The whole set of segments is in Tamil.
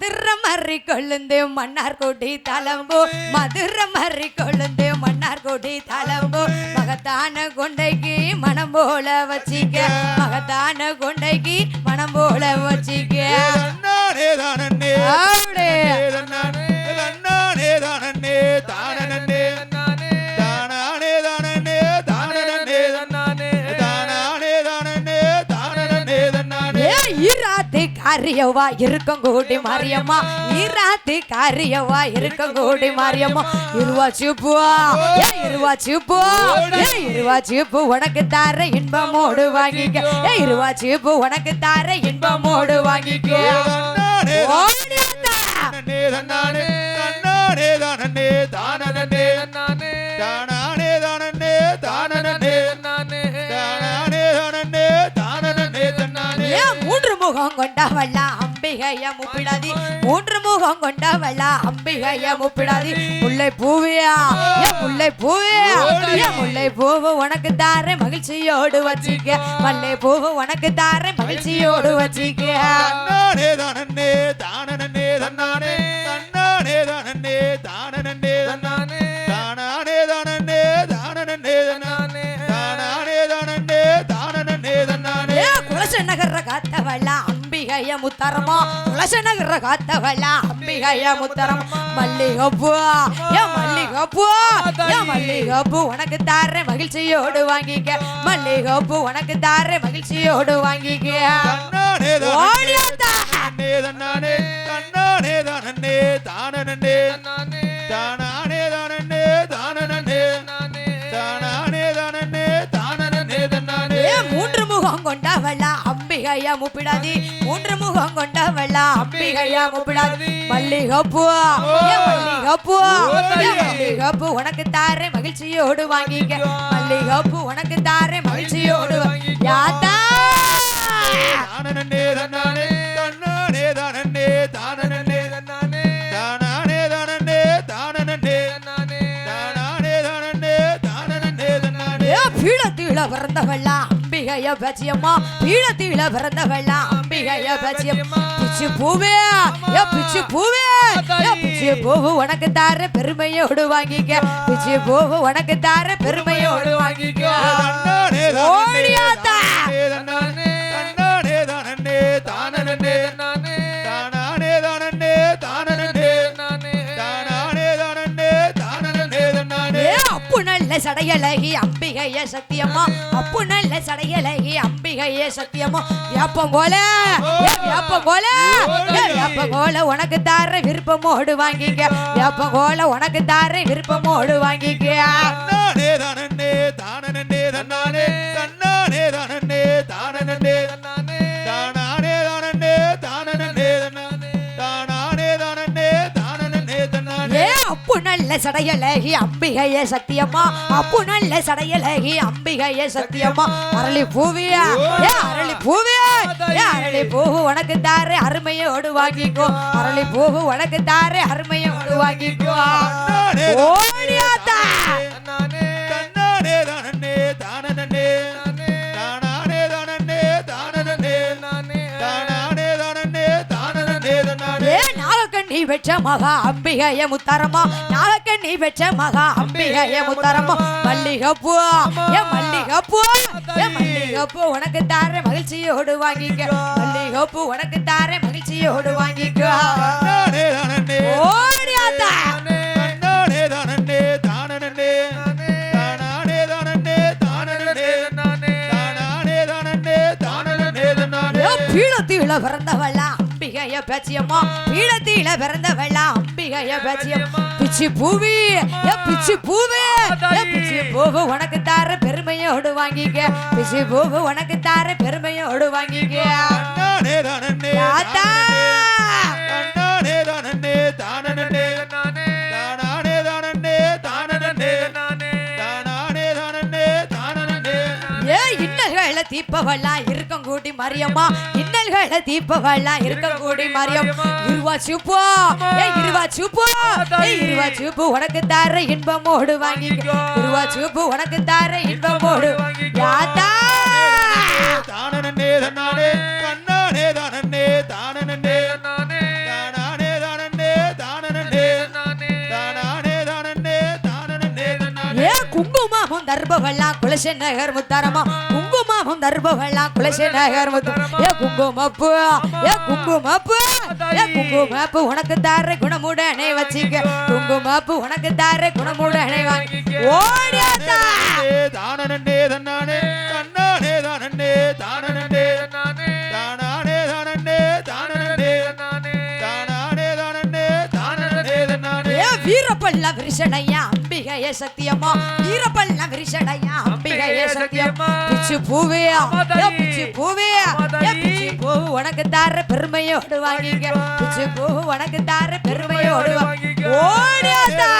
மதுரை மறி கொழுந்து மன்னார் கொடி தளம்பு மதுரை மறி கொழுந்து மன்னார் கொடி தளம்பு மகத்தான கொண்டைக்கு மனம் போல வச்சிக்க. மகத்தான கொண்டைக்கு மனம் போல வச்சிக்க. காரியவா இருக்கும் கூடி மாரியம்மா. ஈராத்து காரியவா இருக்கும் கூடி மாரியம்மா. இருவா சூப்பு ஏ இருவா சூப்பு ஏ இருவா சூப்பு உனக்கு தார இன்பமோடு வாங்கிக்க. ஏ இருவா சூப்பு உனக்கு தார இன்பமோடு வாங்கிக்க. தன்னானே ஓடி வந்தா. தானனே தன்னானே தன்னானே முகம் கொண்டவள்ள அம்பிகைய முப்பிடாதி. மூன்று முகம் கொண்டவள்ள அம்பிகைய முப்பிடாதி. முல்லை பூவியா? ஏ முல்லை பூவியா? ஏ முல்லை பூவு உனக்கு தாரே மகிழ்ச்சியோடு வச்சிக்க மல்லை பூவு உனக்கு தாரே மகிழ்ச்சியோடு வச்சிக்க தானே தானே தானனே முத்தரமா குலச நகர காத்தவள்ள அம்பிகைய முத்தரம். மல்லிகப்பூ ஏ மல்லிகப்பூ ஏ மல்லிகப்பூ உனக்கு தார மகிழ்ச்சியோடு வாங்கிக்க. மல்லிகப்பூ உனக்கு தார மகிழ்ச்சியோடு வாங்கிக்க. ஓடியாத்தா. தானனே தன்னானே தன்னானே தானனே தானனே கொண்டவள்ள அம்பிகைய முப்பிடாதி மூன்று முகம் கொண்டவள்ள அம்பிகைய முப்பிடாதி மல்லிகப்பூ மல்லிகப்பூ மல்லிகப்பூ உனக்கு தாரே மகிழ்ச்சியோடு வாங்கிக்க மல்லிகப்பூ உனக்கு தாரே மகிழ்ச்சியோடு யாத்தா தானனே தன்னானே தன்னானே தானனே தானனே தன்னானே தானானே தானனே அம்பிகைய பச்சியம்மா பீடத்தீழ பிறந்தவள்ள அம்பிகைய பச்சியம் பிச்சு பூவே ஏ பிச்சு பூவே ஏ பிச்சு பூவு உனக்கு தார பெருமையோடு வாங்கிக்க. பிச்சு பூவு உனக்கு தார பெருமையோடு வாங்கிக்க. ஓடியாத்தா. தானனே சடையலகி அம்பிகைய சத்தியமா? அப்பு நல்ல சடையலகி அம்பிகைய சத்தியம்மா வேப்பங்கோல ஏ வேப்பங்கோல ஏ வேப்பங்கோல உனக்கு தார விருப்பமோடு வாங்கிக்க. வேப்பங்கோல உனக்கு தார விருப்பமோடு வாங்கிக்க. தானே தானே தானே தானே நல்ல சடையழகி அம்பிகைய சத்தியம்மா. அப்பு நல்ல சடையழகி அம்பிகைய சத்தியம்மா. அரளி பூவியா? ஏ அரளி பூவியா? ஏ அரளி பூவு உனக்கு தாரு அருமையோடு வாங்கிக்கோ அரளி பூவு உனக்கு தாரு அருமையோடு வாங்கிக்கோ ஓடியாத்தா பெற்ற மகா அம்பிகைய முத்தரமா. நாகக்கண்ணி பெற்ற மகா அம்பிகைய முத்தரமா. மல்லிகப்பூ ஏ மல்லிகப்பூ ஏ மல்லிகைப்பூ உனக்கு தார மகிழ்ச்சியோடு வாங்கிக்க. மல்லிகப்பூ உனக்கு தார மகிழ்ச்சியோடு வாங்கிக்க. ஓடியாத்தா தன்னானே தானனே பிறந்தவளா. பேச்சியம்மா. பீடத்தீழ பிறந்தவளா அம்பிகைய பேச்சியம் பிச்சி பூவி பிச்சி பூவே பிச்சி பூவு உனக்கு தார பெருமையோடு வாங்கிக்க. பிச்சி பூவு உனக்கு தார பெருமையோடு வாங்கிக்க. தாத்தா! தீப்பவளா இருக்கும் கூடி மரியம்மா. இன்னல்களை தீப்பவளா இருக்கும் கூடி மரியம். இருவா சூப்போ. ஏ இருவா சூப்போ. இருவா சூப்பு உனக்கு தார இன்பமோடு வாங்கி இருவா சூப்பு உனக்கு தார இன்பமோடு யாத்தா. தானே தானே கண்ணானே தானே தானே குங்குமம் தர்பவல்லா குலசென் நகர் முத்தாரமா குங்குமமும் தர்பவெல்லாம் குலசை நகர் ஏ குங்குமப்பு ஏ குங்குமப்பு ஏ குங்குமப்பு உனக்கு தார குணமுடனே வச்சிக்க குங்குமப்பு உனக்கு தார குணமுடனே வாங்கி ஓடியாத்தா தானனண்டே தன்னானே தன்னானே தானண்டே தானனண்டே தானானே தானண்டே தானனண்டே தானானே தானண்டே தானனண்டே தன்னானே ஏ வீரப்பல்ல விரிசடையா அம்பிகைய சத்தியமா? வீரப்பல்ல விரிசடையா? அம்பிகைய சத்தியமா? பிச்சு பூவே பிச்சு பூவே பிச்சு பூ உனக்கு தார பெருமையோடு வாங்கிக்க பிச்சு பூ உனக்கு தார பெருமையோடு வாங்கிக்க ஓடியாத்தா!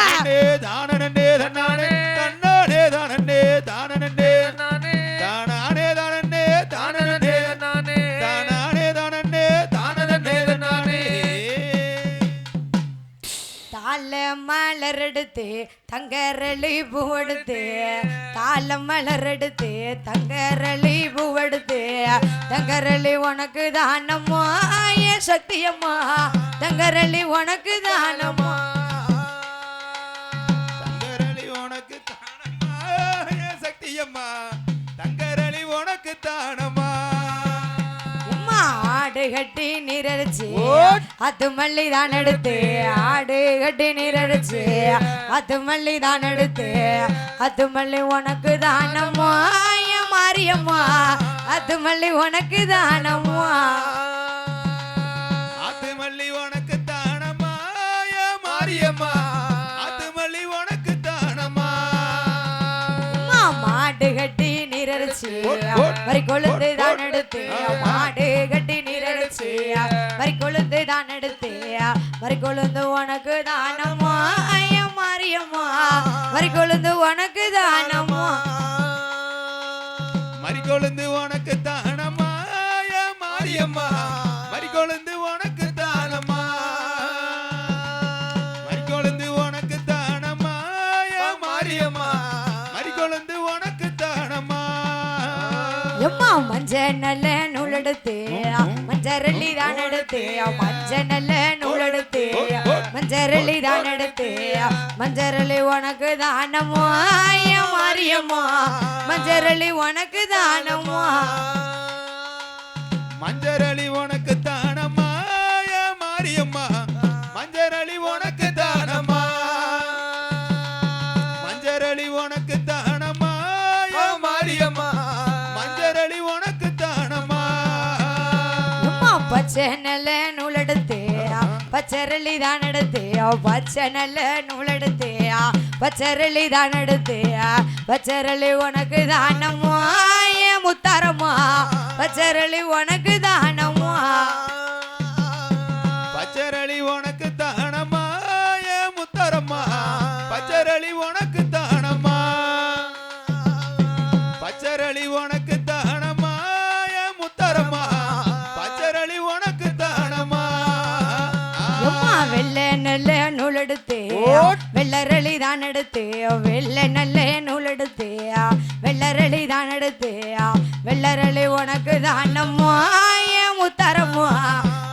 எடுத்து தங்கரளி பூவெடுத்து தாளம் மலர் எடுத்து தங்கரளி பூவெடுத்து தங்கரளி உனக்கு தானம்மா ஏ சக்தியம்மா தங்கரளி உனக்கு தானம்மா. தங்கரளி உனக்கு தானம்மா என் சக்தியம்மா தங்கரளி உனக்கு தானம்மா. ஆடு கட்டி நீரடிச்சு ஓட். அது மல்லி தான் எடுத்து ஆடு கட்டி நீரடிச்சு அது மல்லி தான் எடுத்து அது மல்லி உனக்கு தானம்மா மாரியம்மா? அது மல்லி உனக்கு தானம்மா? நீரடிச்சு வரி கொழுந்து தான். எடுத்து. மாடு கட்டி நீரடிச்சு வரி கொழுந்து தான் எடுத்து. வரி கொழுந்து உனக்கு தானம்மா. ஐயா மாரியம்மா வரி கொழுந்து உனக்கு என் மாரியம்மா மறிக்கொழுந்து உனக்கு மஞ்ச நல்ல நூல் எடுத்து மஞ்சரள்ளி தான் எடுத்து மஞ்ச நல்ல நூல் எடுத்து தான் எடுத்து மஞ்சரளி உனக்கு தானம்மா மாரியம்மா மஞ்சரளி உனக்கு தானம்மா. மஞ்சரளி உனக்கு பச்சை நல்ல நூல் எடுத்து பச்சரளி தான் எடுத்து பச்சை நல்ல நூல் எடுத்து பச்சரளி தான் எடுத்து பச்சரளி உனக்கு தானம்மா ஏன் முத்தாரம்மா. பச்சரளி உனக்கு தானம்மா. பச்சரளி உனக்கு தான் நூல் எடுத்து. ஓட். வெள்ளரளி தான் எடுத்து. வெள்ளை நல்ல நூல் எடுத்து. வெள்ளரளி தான் எடுத்து. வெள்ளரளி உனக்கு தானம்மா ஏன் முத்தரம்மா?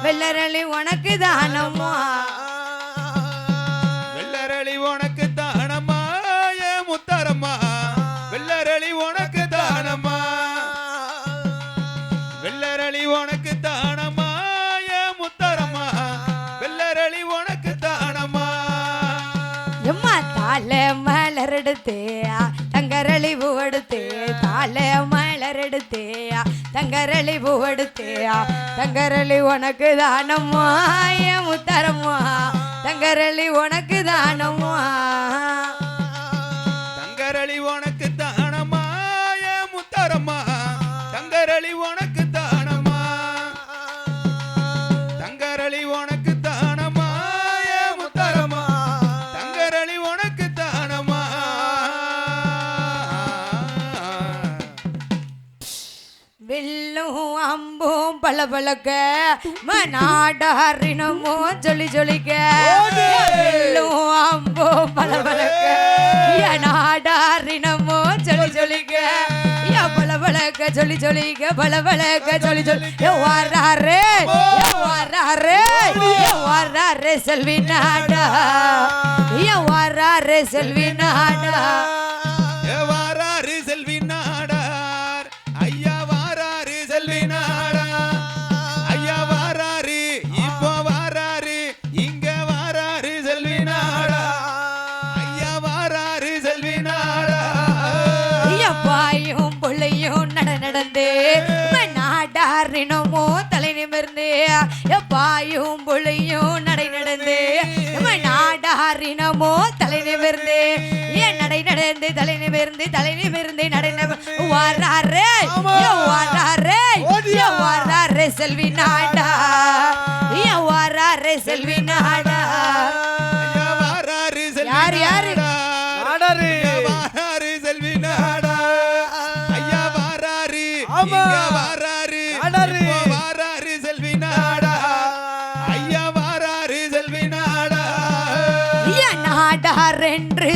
வெள்ளரளி உனக்கு தானம்மா தங்கரளி பூ எடுத்து தங்கரளி உனக்கு தானம்மா என் முத்தரம்மா. தங்கரளி உனக்கு தானம்மா பளபளக்க மனாடாரினமோ ஜொலி ஜொலிக்க வில்லும் அம்பும் பளபளக்க நாடாரினமோ ஜொலி ஜொலிக்க யா பளபளக்க ஜொலி ஜொலிக்க பளபளக்க ஜொலி ஜொலி. ஏ வாராரே ஏ வாராரே செல்வி நாடா. ஏ வாராரே செல்வி நாடா. பாயும் புளியும் நடை நடந்து நாடாரினமோ தலை நிமிர்ந்து ஏன் நடை நடந்து தலை நிமிர்ந்து தலை நிமிர்ந்து நடை வாராரே வாராரே வாராரே செல்வி நாடா? ஏன் வாராரே செல்வி நாடா?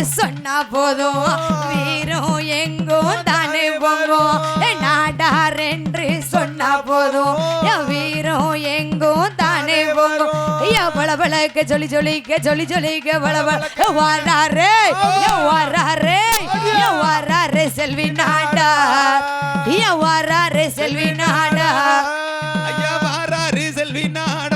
சொன்னா போதும். வீரம் எங்கும் தானே பொங்கும் நாடார் என்று சொன்னா போதும். வீரம் எங்கும் தானே பொங்கும் பளபளக்க சொல்லி சொல்லிக்க சொல்லி சொல்லிக்க பளபள வாராரே ஏன் வாராரே வாராரே செல்வி நாடா. ஏன் வாராரே செல்வி நாடா. ஐயா வாராரு செல்வி நாடா.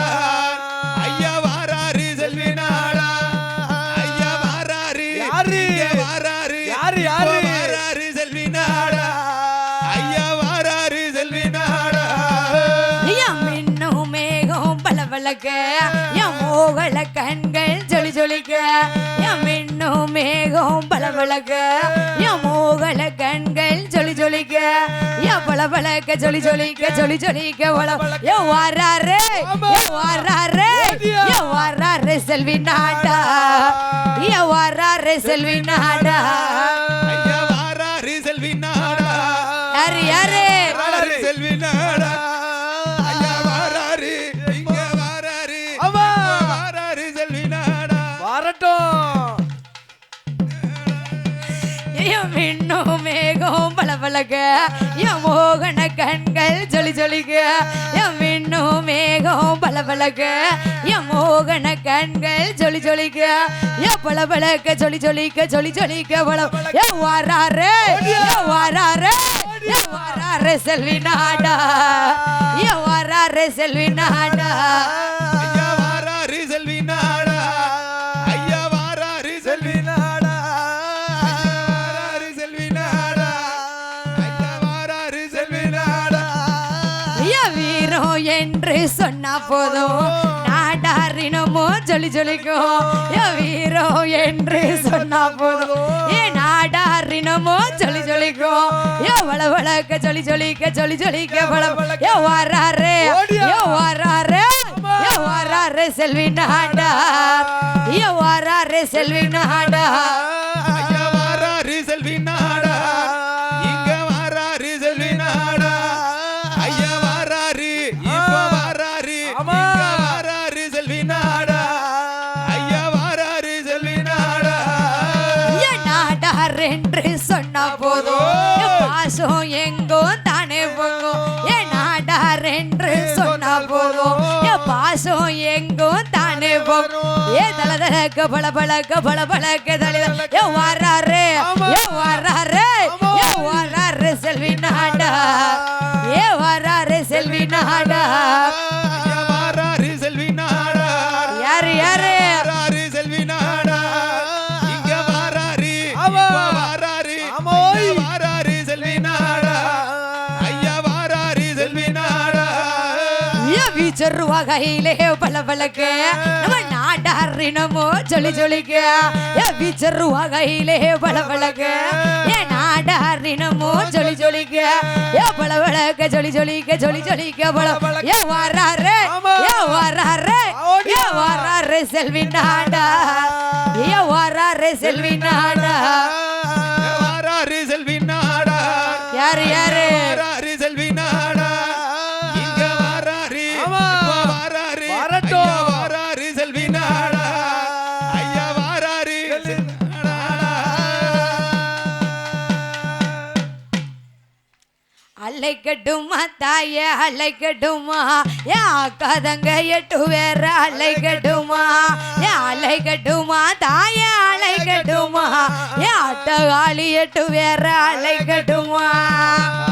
பளபளக்க என் மோகல கண்கள் ஜொலி ஜொலிக்க என் மின்னும் மேகம் பளபளக்க என் மோகல கண்கள் ஜொலி ஜொலிக்க என் பளபளக்க ஜொலி ஜொலிக்க ஜொலி ஜொலிக்க வள என் வாராரே என் வாராரே என் வாராரே செல்வி நாடா என் வாராரு செல்வி நாடா. யாரு யாரு பல பழக என் மோகன கண்கள் ஜொலி ஜொலிக என் மின்னும் மேகம் பல பழக என் மோகன கண்கள் ஜொலி ஜொலிக்க என் பல பளபளக்க ஜொலி ஜொலிக்க ஜொலி ஜொலிக்க பள என் வாராரே என் வாராரே என் வாராரே செல்வி நாடா என் வாராரே செல்வி நாடா. போதும் நாடாரினமோ ஜொலி ஜொலிக்கும் வீரம் என்று சொன்னா போதும் ஏ நாடாரினமோ ஜொலி ஜொலிக்கும் ஏ வள வளக்க ஜொலி ஜொலிக்க ஜொலி ஜொலிக்க வள ஏ வாராரே ஏ வாராரே ஏ வாராரே செல்வி நாடா ஏ வாராரே செல்வி நாடா வாராரு செல்வி நாடா. பாசம் எங்கும் தானே போகும் ஏ தல தலக்க பல பழக்க பல பழக்க தலை ஏ வாராரு ஏ வாராரு ஏ வாராரு செல்வி நாடா. ஏ வாராரு செல்வி நாடா. வீச்சருவா கையிலே பல பலக்க நம்ம நாடாரினமோ ஜொலி ஜொலிக்க வீச்சருவா கையிலே பல பலக்க ஏ நாடாரினமோ ஜொலி ஜொலிக்க ஏ பல பலக்க ஜொலி ஜொலிக்க ஜொலி ஜொலிக்க பல ஏ வாராரே ஏ வாராரே ஏ வாராரே செல்வி நாடா ஏ வாராரே செல்வி நாடா வாராரு செல்வி நாடா. யாரு யாரு அலைக்கட்டுமா தாய அலைக்கட்டுமா ஏ அக்காதங்க எட்டு வேற அலைக்கட்டுமா ஏ அலைக்கட்டுமா தாய அலைக்கட்டுமா ஏ அட்டகாளி எட்டு வேற அலைக்கட்டுமா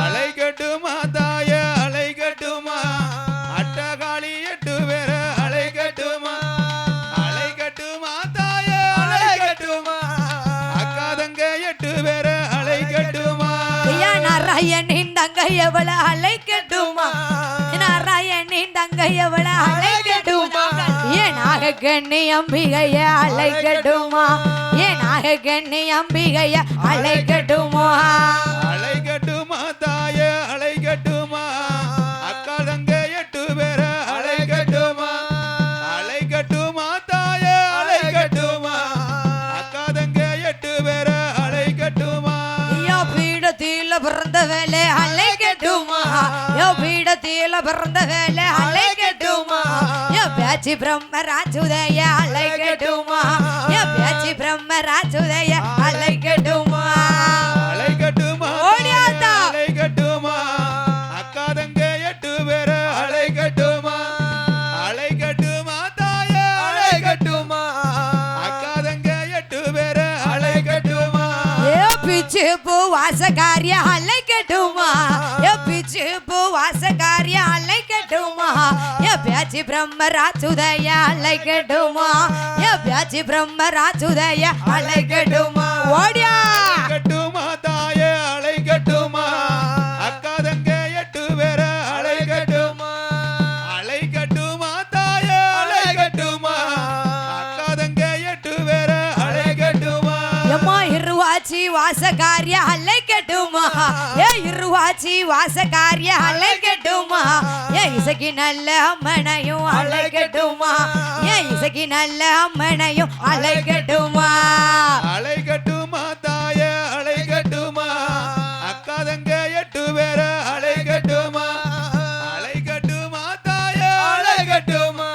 அலைக்கட்டுமா தாய அலைக்கட்டுமா அட்டகாளி எட்டு பேர அலைக்கட்டுமா அலைக்கட்டுமா தாய அலைக்கட்டுமா அக்காதங்க எட்டு பேர அலைக்கட்டுமா ஐயா நாராயணின் தங்க எவள அலைக்கட்டுமா நாராயணி பச்சமாலின் தங்கையவள அழைக்கட்டுமா? ஏன் கண்ணி அம்பிகைய அழைக்கட்டுமா? ஏன் கண்ணி அம்பிகைய அழைக்கட்டுமா? யோ பீடத்தில பிறந்த வேலை அழைக்கட்டுமா யோ பேச்சு பிரம்மராஜுதய அழைக்கட்டுமா யோ பேச்சு பிரம்மராஜுதய அழைக்கட்டுமா அலைகட்டுமா ஓடியாத்தா. அலைகட்டுமா அக்கா தங்க எட்டு பேர அலைகட்டுமா அலைகட்டுமா தாய? அலைகட்டுமா அக்கா தங்க எட்டு பேர அலைகட்டுமா ஏ பிச்சு பூ வாசகாரிய அழைக்கட்டுமா ஏ பிச்சு பூ வாசகாரிய அழைக்கட்டுமா ஏ பேச்சு பிரம்மராஜுதய அழைக்கட்டுமா ஏ பேச்சு பிரம்மராஜுதய அழைக்கட்டுமா ஓடியா! அலைகட்டுமா தாய அலைகட்டுமா அக்கா தங்க எட்டு பேர அலைகட்டுமா அலைகட்டுமா தாய அலைகட்டுமா அக்கா தங்க எட்டு பேர அலைகட்டுமா எம்மா இருவாச்சி வாசகாரிய அழைக்கட்டுமா ஏ இருவாச்சி வாசகாரிய அழைக்கட்டுமா ஏ இசைக்கு நல்ல அம்மனையும் அழைக்கட்டுமா ஏ இசைக்கு நல்ல அம்மனையும் அழைக்கட்டுமா அலைகட்டுமா தாய அலைகட்டுமா அக்கா தங்க எட்டு பேர அலைகட்டுமா அலைகட்டுமா தாய அலைகட்டுமா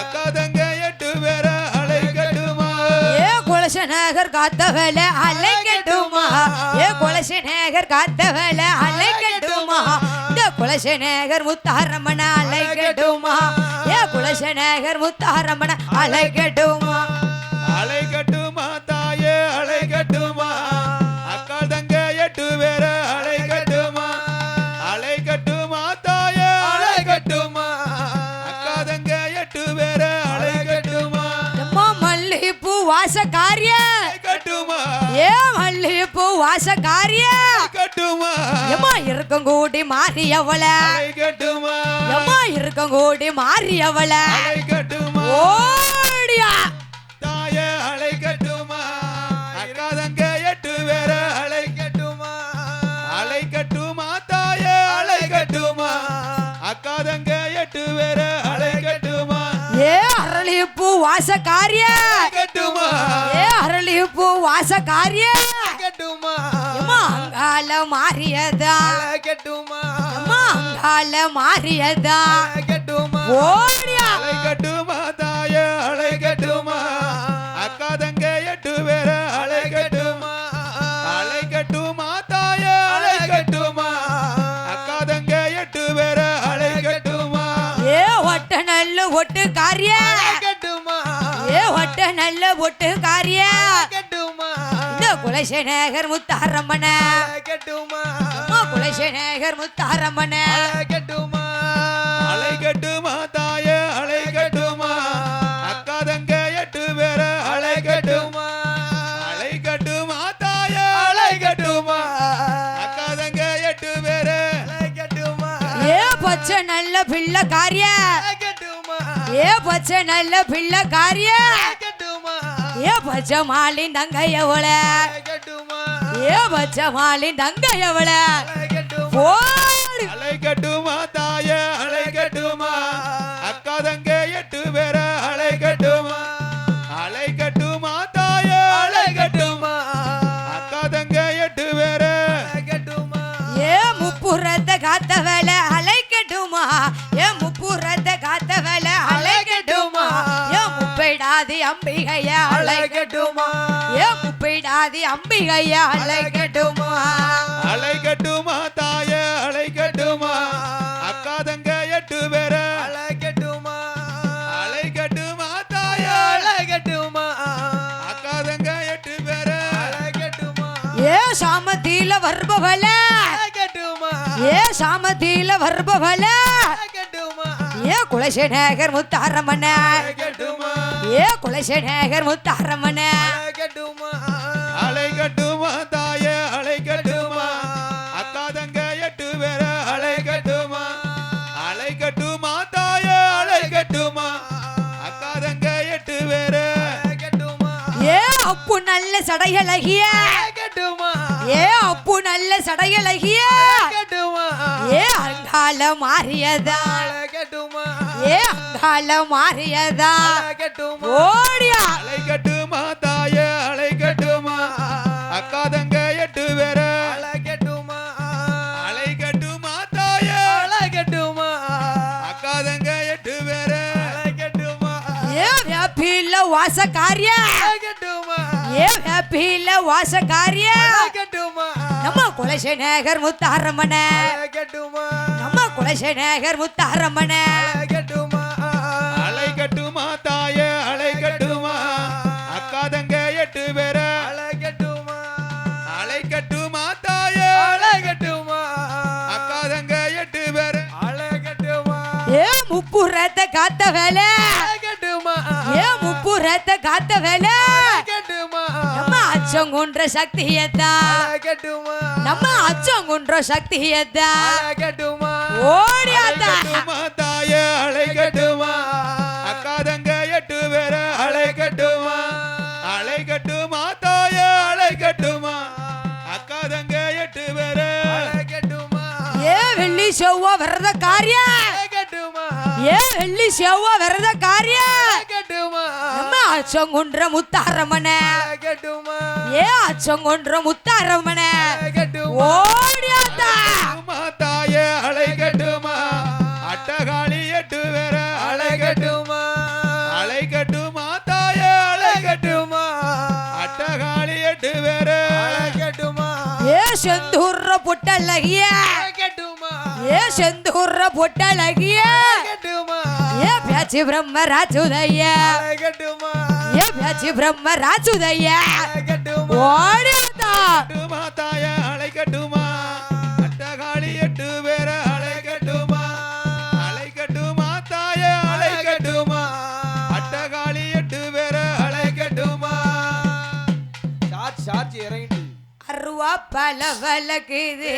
அக்கா தங்க எட்டு பேர அலைகட்டுமா ஏ குலசநகர் காத்தவள அழைக்கட்டுமா ஏ குலசநகர் காத்தவள அழைக்கட்டுமா இந்த குலசநகர் முத்தாரம்மன அழைக்கட்டுமா ஏ குலசநகர் முத்தாரம்மன அழைக்கட்டுமா அலைகட்டுமா தாயே அலைகட்டுமா அக்கா தங்க எட்டு பேர அலைகட்டுமா அலைகட்டுமா தாயே அலைகட்டுமா அக்கா தங்க எட்டு பேர அலைகட்டுமா எம்மா மல்லிகைப்பூ வாசக்காரிய. அலைகட்டுமா ஏ மல்லிகைப்பூ வாசக்காரிய. அலைகட்டுமா எம்மா இருக்கும் கூடி மாறியவள அலைகட்டுமா எம்மா இருக்கும் கூடி மாறியவள அலைகட்டுமா ஓடியா. தாயே அலைகட்டுமா அக்கா தங்க எட்டு பேர அலைகட்டுமா அலைகட்டுமா தாயே அலைகட்டுமா அக்கா தங்க எட்டு பேர அலைகட்டுமா ஏ அரளிப்பூ வாசக்காரிய. அலைகட்டுமா ஏ அரளிப்பூ வாசக்காரிய அலைகட்டுமா எம்மா அங்கால மாறியதா? எம்மா அங்கால மாறியதா? அலைகட்டுமா ஓடியா. அலைகட்டுமா தாயே அலைகட்டுமா அக்கா தங்க எட்டு பேர அலைகட்டுமா அலைகட்டுமா தாயே அலைகட்டுமா அக்கா தங்க எட்டு பேர அலைகட்டுமா ஏ ஒட்ட நல்ல ஒட்டு காரிய அலைகட்டுமா ஏ ஒட்ட நல்ல ஒட்டு இந்த குலசேகர் முத்தாரம்மன. அலைகட்டுமா அம்மா குலசேகர் முத்தாரம்மன. அலைகட்டுமா அலைகட்டுமா தாயே அலைகட்டுமா அக்கா தங்க எட்டு பேர அலைகட்டுமா அலைகட்டுமா தாயே அலைகட்டுமா அக்கா தங்க எட்டு பேர அலைகட்டுமா ஏ பச்சை நல்ல பிள்ளை காரிய. ஏ பச்சை நல்ல பிள்ளை காரிய. ஏ பச்சை மாலின் தங்கையவள அலைகட்டுமா ஏ பச்சை மாலின் தங்கையவள அலைகட்டுமா போடு தாய அம்பிகைய அலைக்கட்டுமா ஏ முப்பைடாதி அம்பிகைய அலைக்கட்டுமா அலைகட்டுமா தாய அலைகட்டுமா அக்கா தங்க எட்டு பேர அலைகட்டுமா அலைகட்டுமா தாய அலைகட்டுமா அக்கா தங்க எட்டு பேர அலைகட்டுமா ஏ சாமத்தில வருபவல அலைகட்டுமா ஏ சாமத்தில வருபவல அலைகட்டுமா ஏ குலசேகர் முத்தாரம்மன அலைகட்டுமா ஏ குலசேகர் முத்தாரம்மன. அழைக்கட்டுமா அழைக்கட்டுமா தாய அழைக்கட்டுமா அக்கா தங்க எட்டு பேர அழைக்கட்டுமா அழைக்கட்டுமா தாய அழைக்கட்டுமா அக்கா தங்க எட்டு பேர ஏ அப்பு நல்ல சடையழகிய. ஏ அப்பு நல்ல சடையழகிய. ஏ அங்கால மாறியதான் ஏ அங்கால மாறியதா? ஓடியா. அலை கட்டுமா தாய அலை கட்டுமா அக்கா தங்க எட்டு பேர கட்டுமா அலை கட்டுமா தாய? கட்டுமா அக்கா தங்க எட்டு பேர கட்டுமா ஏ வேப்பில வாசக்காரிய? கட்டுமா ஏ வேப்பில வாசக்காரிய? கட்டுமா நம்ம குலசேகர் முத்தாரம்மன. கட்டுமா? நம்ம குலசேகர் முத்தாரம்மன. கட்டுமா? அலை கட்டுமா தாய? அலை கட்டுமா? அக்கா தங்க எட்டு பேர. கட்டுமா? அலை கட்டுமா தாய? கட்டுமா? அக்கா தங்க எட்டு பேர. கட்டுமா? ஏ முப்புறத்தை காத்த வேலை. கட்டுமா? ஏ முப்புறத்தை காத்த வேலை. கட்டுமா? அச்சங்குன்ற சக்தியத்தான் கட்டுமா? நம்ம அச்சங்குன்ற ஓடியாத்தா கட்டுமா? தாய? அலை கட்டுமா? அக்கா தங்க எட்டு பேர அலை கட்டுமா? அலை கட்டுமா தாய? அலை கட்டுமா? அக்கா தங்க எட்டு பேர கட்டுமா? ஏ வெள்ளி செவ்வா விரத காரியா? கட்டுமா? ஏ வெள்ளி செவ்வா விரத காரியா? கட்டுமா? நம்ம அச்சங்குன்ற முத்தாரம்மன. ஏ அச்சங்குன்ற முத்தாரம்மன. ஓடியாத்தா. கட்டுமா தாய அலை கட்டுமா அட்டகாளி எட்டு பேர அலை கட்டுமா அலை கட்டுமா தாய அலை கட்டுமா அட்டகாளி எட்டு பேர கட்டுமா ஏ செந்தூர்ற பொட்டழகிய. கட்டுமா ஏ செந்தூர்ற பொட்டழகிய. ஏ பேச்சு பிரம்ம ராஜுதைய கட்டுமா? ஏ பேச்சு பிரம்ம ராஜுதைய கட்டுமா? ஓடியாத்தா. கட்டுமா தாய அலை கட்டுமா? அட்டகாளி எட்டு பேர அலை கட்டுமா? அலை கட்டுமா தாய அலை கட்டுமா? அட்டகாளி எட்டு பேர அலை கட்டுமா? சார்ஜ் சார்ஜ் இறங்கிட்டு. அருவா பல வழக்குது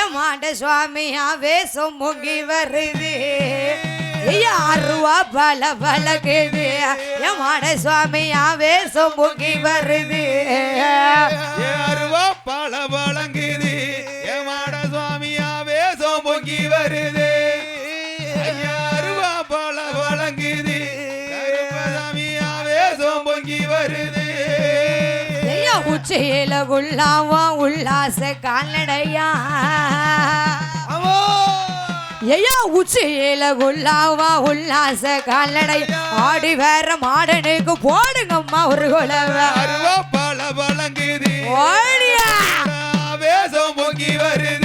ஏமாண்ட சுவாமி ஆவேசம் பொங்கி வருது. அருவா பல வழக்குது ஏமாண்ட சுவாமி ஆவேசம் பொங்கி வருது. அருவா பல வழங்குது. ஏமாட சுவாமியா வேஷம் பொங்கி வருது. அருவா பல வழங்குது. கருப்பசாமியா வேஷம் பொங்கி வருது. உச்சியில குள்ளாவா உல்லாச கால்நடையா? ஐயா உச்சியில குள்ளாவா உல்லாச கால்நடை ஆடி வேற மாடனுக்கு போடுங்கம்மா ஒரு குலவை. பல வழங்குது. ஓடியா. வேஷம் பொங்கி வருது.